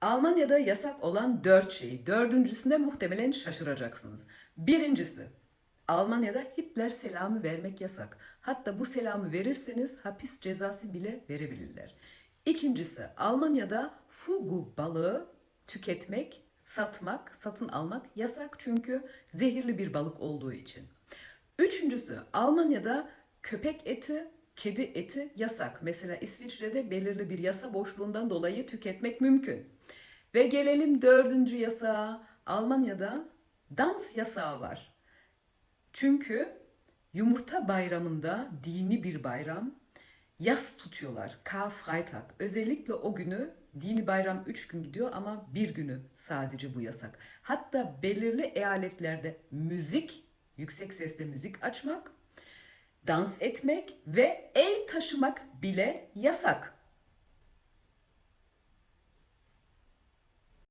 Almanya'da yasak olan dört şey. Dördüncüsünde muhtemelen şaşıracaksınız. Birincisi, Almanya'da Hitler selamı vermek yasak. Hatta bu selamı verirseniz hapis cezası bile verebilirler. İkincisi, Almanya'da fugu balığı tüketmek, satmak, satın almak yasak çünkü zehirli bir balık olduğu için. Üçüncüsü, Almanya'da köpek eti, kedi eti yasak. Mesela İsviçre'de belirli bir yasa boşluğundan dolayı tüketmek mümkün. Ve gelelim dördüncü yasağa. Almanya'da dans yasağı var. Çünkü yumurta bayramında dini bir bayram yas tutuyorlar. Karfreitag. Özellikle o günü dini bayram 3 gün gidiyor ama bir günü sadece bu yasak. Hatta belirli eyaletlerde müzik, yüksek sesle müzik açmak, dans etmek ve el taşımak bile yasak.